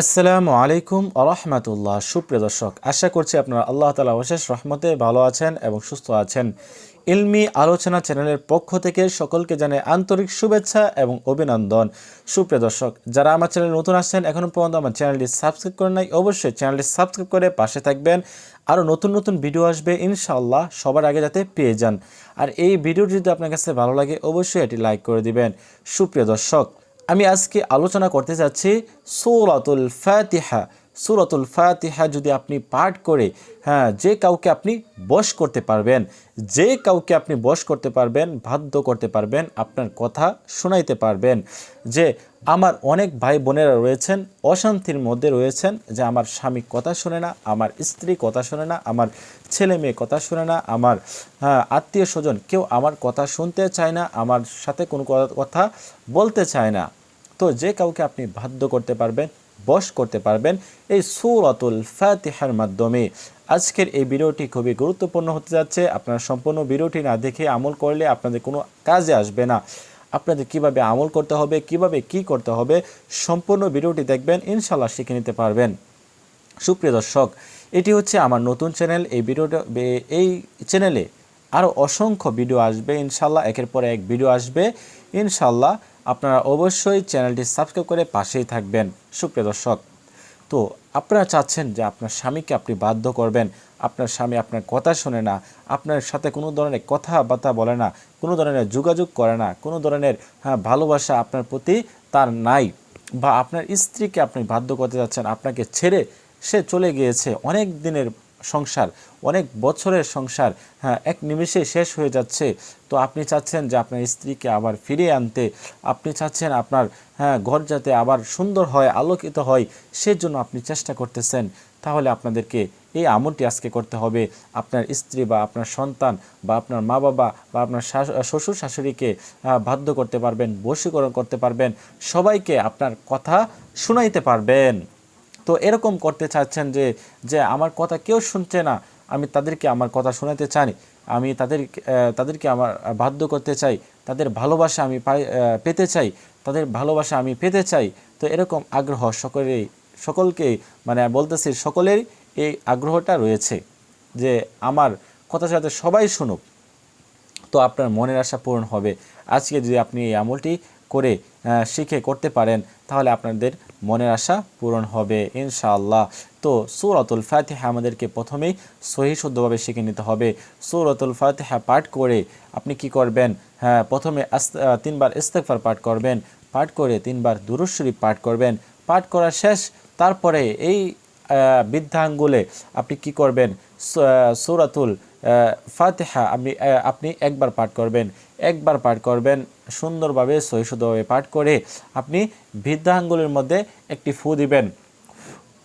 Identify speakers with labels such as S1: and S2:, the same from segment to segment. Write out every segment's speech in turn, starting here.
S1: আসসালামু আলাইকুম আরহামাতুল্লাহ সুপ্রিয় দর্শক, আশা করছি আপনারা আল্লাহ তালা অশেষ রহমতে ভালো আছেন এবং সুস্থ আছেন। ইলমি আলোচনা চ্যানেলের পক্ষ থেকে সকলকে জানে আন্তরিক শুভেচ্ছা এবং অভিনন্দন। সুপ্রিয় দর্শক, যারা আমার চ্যানেলে নতুন আসছেন, এখনও পর্যন্ত আমার চ্যানেলটি সাবস্ক্রাইব করেন নাই, অবশ্যই চ্যানেলটি সাবস্ক্রাইব করে পাশে থাকবেন। আরও নতুন নতুন ভিডিও আসবে ইনশাআল্লাহ, সবার আগে যাতে পেয়ে যান। আর এই ভিডিওটি যদি আপনার কাছে ভালো লাগে, অবশ্যই এটি লাইক করে দিবেন। সুপ্রিয় দর্শক আমি আজকে আলোচনা করতে যাচ্ছি সৌরাতুল ফাতিহা। সূরাতুল ফাতিহা যদি আপনি পাঠ করে হ্যাঁ যে কাউকে আপনি বশ করতে পারবেন যে কাউকে আপনি বশ করতে পারবেন বাধ্য করতে পারবেন আপনার কথা শোনাইতে পারবেন যে আমার অনেক ভাই বোনেরা রয়েছেন অশান্তির মধ্যে রয়েছেন যে আমার স্বামী কথা শোনে না আমার স্ত্রী কথা শোনে না আমার ছেলে মেয়ে কথা শোনে না আমার হ্যাঁ, আত্মীয় স্বজন কেউ আমার কথা শুনতে চায় না আমার সাথে কোনো কথা বলতে চায় না। তো যে কাউকে আপনি বাধ্য করতে পারবেন, বশ করতে পারবেন, এই সূরাতুল ফাতিহার মাধ্যমে। আজকের এই ভিডিওটি খুবই গুরুত্বপূর্ণ হতে যাচ্ছে। আপনার সম্পূর্ণ ভিডিওটি না দেখে আমল করলে আপনাদের কোনো কাজে আসবে না। আপনাদের কীভাবে আমল করতে হবে, কীভাবে কি করতে হবে, সম্পূর্ণ ভিডিওটি দেখবেন ইনশাল্লাহ শিখে নিতে পারবেন। সুপ্রিয় দর্শক, এটি হচ্ছে আমার নতুন চ্যানেল। এই ভিডিওটা, এই চ্যানেলে আরও অসংখ্য ভিডিও আসবে ইনশাল্লাহ একের পর এক ভিডিও আসবে। ইনশাল্লাহ আপনারা অবশ্যই চ্যানেলটি সাবস্ক্রাইব করে পাশেই থাকবেন। সুপ্রিয় দর্শক, তো আপনারা চাচ্ছেন যে আপনার স্বামীকে আপনি বাধ্য করবেন। আপনার স্বামী আপনার কথা শোনে না, আপনার সাথে কোনো ধরনের কথাবার্তা বলে না, কোনো ধরনের যোগাযোগ করে না, কোনো ধরনের হ্যাঁ ভালোবাসা আপনার প্রতি তার নাই বা আপনার স্ত্রীকে আপনি বাধ্য করতে যাচ্ছেন আপনাকে ছেড়ে সে চলে গিয়েছে অনেক দিনের সংসার, অনেক বছরের সংসার হ্যাঁ এক নিমেষে শেষ হয়ে যাচ্ছে। তো আপনি চাচ্ছেন যে আপনার স্ত্রীকে আবার ফিরিয়ে আনতে, আপনি চাচ্ছেন আপনার হ্যাঁ ঘর যাতে আবার সুন্দর হয়, আলোকিত হয়, সেজন্য আপনি চেষ্টা করতেছেন। তাহলে আপনাদেরকে এই আমলটি আজকে করতে হবে। আপনার স্ত্রী বা আপনার সন্তান বা আপনার মা বাবা বা আপনার শ্বশুর শাশুড়িকে বাধ্য করতে পারবেন, বশীকরণ করতে পারবেন। সবাইকে আপনার কথা শুনাইতে পারবেন। তো এরকম করতে চাচ্ছেন যে যে আমার কথা কেউ শুনছে না, আমি তাদেরকে আমার কথা শোনাতে চাই, আমি তাদের তাদেরকে আমার বাধ্য করতে চাই, তাদের ভালোবাসা আমি পেতে চাই, তাদের ভালোবাসা আমি পেতে চাই, তো এরকম আগ্রহ সকলেই সকলকেই মানে বলতেছি সকলের এই আগ্রহটা রয়েছে যে আমার কথা যাতে সবাই শুনুক, তো আপনার মনের আশা পূরণ হবে। আজকে যদি আপনি এই আমলটি করে শিখে করতে পারেন, তাহলে আপনাদের মনের আশা পূরণ হবে, ইনশাআল্লাহ। তো সূরাতুল ফাতিহা আমাদেরকে প্রথমেই সহি শুদ্ধভাবে শিখে নিতে হবে। সূরাতুল ফাতিহা পাঠ করে আপনি কি করবেন? হ্যাঁ প্রথমে তিনবার ইস্তেগফার পাঠ করবেন। পাঠ করে তিনবার দুরূদ শরীফ পাঠ করবেন। পাঠ করা শেষ, তারপরে এই বৃদ্ধাঙ্গুলে আপনি কি করবেন? সূরাতুল ফাতিহা, আপনি আপনি একবার পাঠ করবেন, একবার পাঠ করবেন, সুন্দরভাবে সহিষ্ণুভাবে পাঠ করে আপনি বৃদ্ধাঙ্গুলের মধ্যে একটি ফু দিবেন।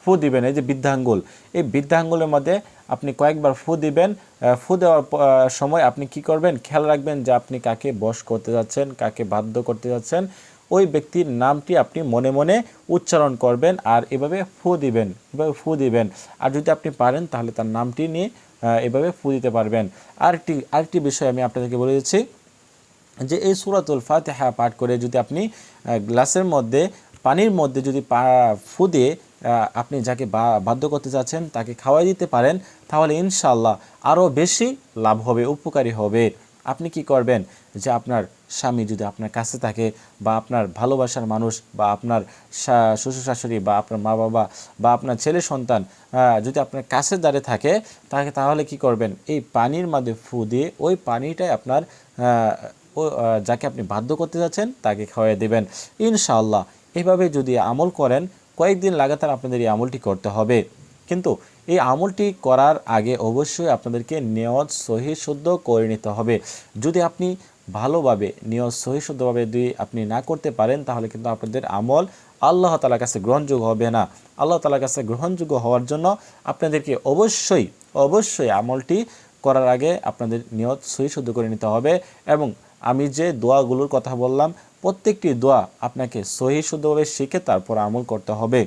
S1: ফু দিবেন, এই যে বৃদ্ধাঙ্গুল। এই বৃদ্ধাঙ্গুলের মধ্যে আপনি কয়েকবার ফু দিবেন। ফু দেওয়ার সময় আপনি কি করবেন? খেয়াল রাখবেন যে আপনি কাকে বশ করতে যাচ্ছেন, কাকে বাধ্য করতে যাচ্ছেন। ওই ব্যক্তির নামটি আপনি মনে মনে উচ্চারণ করবেন আর এভাবে ফু দিবেন, এভাবে ফু দিবেন। আর যদি আপনি পারেন তাহলে তার নামটি নিয়ে এভাবে ফু দিতে পারবেন। আরেকটি আরেকটি বিষয় আমি আপনাদেরকে বলে দিচ্ছি যে এই সুরাতুল ফাতেহা পাঠ করে যদি আপনি গ্লাসের মধ্যে, পানির মধ্যে যদি পা ফু দিয়ে আপনি যাকে বাধ্য করতে চাচ্ছেন তাকে খাওয়াই দিতে পারেন, তাহলে ইনশাল্লাহ আরও বেশি লাভ হবে, উপকারী হবে। আপনি কি করবেন? যে আপনার স্বামী যদি আপনার কাছে থাকে বা আপনার ভালোবাসার মানুষ বা আপনার শ্বশুর শাশুড়ি বা আপনার মা বাবা বা আপনার ছেলে সন্তান যদি আপনার কাছে দাঁড়িয়ে থাকে, তাকে তাহলে কি করবেন? এই পানির মধ্যে ফু দিয়ে ওই পানিটাই আপনার ও যাকে আপনি বাধ্য করতে যাচ্ছেন তাকে খাওয়াই দেবেন। ইনশাআল্লাহ। এইভাবে যদি আমল করেন, কয়েকদিন লাগাতার আপনাদের এই আমলটি করতে হবে। কিন্তু এই আমলটি করার আগে অবশ্যই আপনাদেরকে নেওয়াজ সহি শুদ্ধ করে নিতে হবে। যদি আপনি ভালোভাবে নিয়ত সহি শুদ্ধভাবে যদি আপনি না করতে পারেন, তাহলে কিন্তু আপনাদের আমল আল্লাহ তালার কাছে গ্রহণযোগ্য হবে না। আল্লাহ তালার কাছে গ্রহণযোগ্য হওয়ার জন্য আপনাদেরকে অবশ্যই অবশ্যই আমলটি করার আগে আপনাদের নিয়ত সহি শুদ্ধ করে নিতে হবে এবং আমি যে দোয়াগুলোর কথা বললাম, প্রত্যেকটি দোয়া আপনাকে সহি শুদ্ধভাবে শিখে তারপর আমল করতে হবে।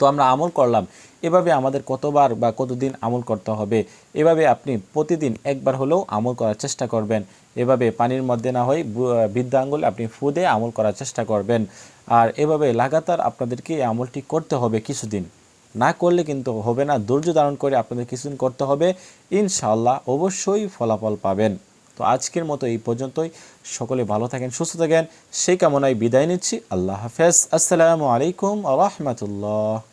S1: তো আমরা আমল করলাম। এভাবে আমাদের কতবার বা কতদিন আমল করতে হবে? এভাবে আপনি প্রতিদিন একবার হলেও আমল করার চেষ্টা করবেন। এভাবে পানির মধ্যে না হয় বু- বৃদ্ধ আঙ্গুল আপনি ফুদে আমল করার চেষ্টা করবেন। আর এভাবে লাগাতার আপনাদেরকে এই আমলটি করতে হবে কিছুদিন। না করলে কিন্তু হবে না। ধৈর্য ধারণ করে আপনাদের কিছুদিন করতে হবে। ইনশাল্লাহ অবশ্যই ফলাফল পাবেন। তো আজকের মতো এই পর্যন্তই। সকলে ভালো থাকেন, সুস্থ থাকেন। সেই কামনায় বিদায় নিচ্ছি। আল্লাহ হাফেজ। আসসালামু আলাইকুম আ রহমতুল্লাহ।